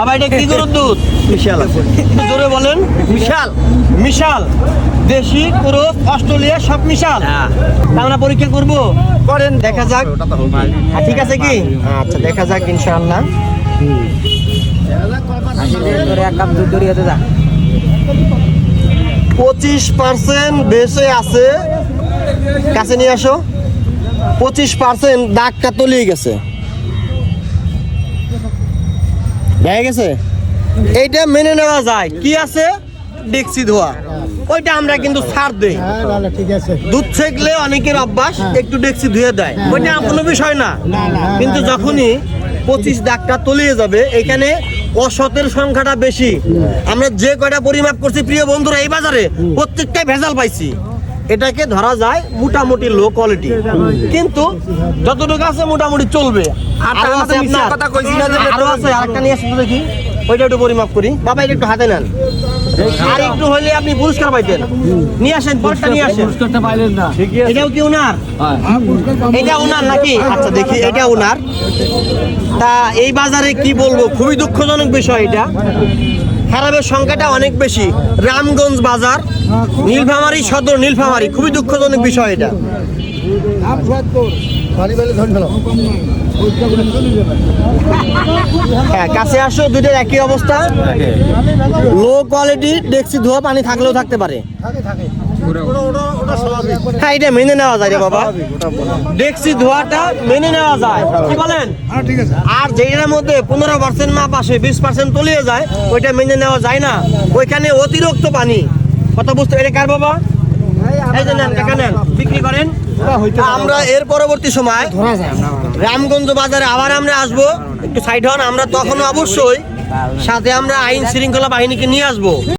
আবার এটা কি গরুর দুধ? বিশাল জোরে বলেন। বিশাল। মিশাল দেশি ক্রোস অস্ট্রেলিয়া সব মিশাল হ্যাঁ। আমরা পরীক্ষা করব? করেন দেখা যাক। ঠিক আছে কি? আচ্ছা দেখা যাক ইনশাআল্লাহ। পঁচিশ পার্সেন্ট বেশে আছে। কাছে নিয়ে আসো। পঁচিশ পার্সেন্ট দাগটা তলিয়ে গেছে। দেখা গেছে? এইটা মেনে নেওয়া যায়। কি আছে? ডেক্সি ধোয়া। ওইটা আমরা কিন্তু ছাড় দেই। হ্যাঁ তাহলে ঠিক আছে। দুধ ছেকলে অনেকের অভ্যাস একটু ডেক্সি ধুয়ে দেয়। ওইটা কোনো বিষয় না। কিন্তু যখনই পঁচিশ দাগটা তলিয়ে যাবে এখানে অসতের সংখ্যাটা বেশি। আমরা যে কয়টা পরিমাপ করছি প্রিয় বন্ধুরা এই বাজারে প্রত্যেকটাই ভেজাল পাইছি। এটাকে ধরা যায় মোটামুটি লো কোয়ালিটি কিন্তু যতটুকু আছে মোটামুটি চলবে। আরও আছে আপনার কথা কইছি না যে আরও আছে আরেকটা নিয়ে আসুন দেখি। ওইটা একটু পরিমাপ করি। বাবা এটা একটু হাতে নেন। আর একটু হলে আপনি পুরস্কার পাইতেন। নিয়ে আসেন নিয়ে আসেন। করতে পারলেন না এটাও কি ওনার এটা ওনার নাকি? আচ্ছা দেখি এটা ওনার তা এই বাজারে কি বলব? খুবই দুঃখজনক বিষয় এটা। খারাপের সংখ্যাটা অনেক বেশি। রামগঞ্জ বাজার নীলফামারী সদর, নীলফামারী। খুবই দুঃখজনক বিষয় এটা। হ্যাঁ কাছে আসো, দুইটার একই অবস্থা। লো কোয়ালিটি ডেক্সি ধোয়া পানি থাকলেও থাকতে পারে। হ্যাঁ এটা মেনে নেওয়া যায় রে বাবা। ডেক্সি ধোয়াটা মেনে নেওয়া যায়। কি বলেন? আর যেটার মধ্যে পনেরো পার্সেন্ট মাপ আসে, বিশ পার্সেন্ট তলিয়ে যায়, ওইটা মেনে নেওয়া যায় না। ওইখানে অতিরিক্ত পানি। এটা কার বাবা? এই যে নেন কাকা নেন বিক্রি করেন। আমরা এর পরবর্তী সময় রামগঞ্জ বাজারে আবার আমরা আসব। একটু সাইড হন আমরা তখন অবশ্যই সাথে আমরা আইন শৃঙ্খলা বাহিনীকে নিয়ে আসব।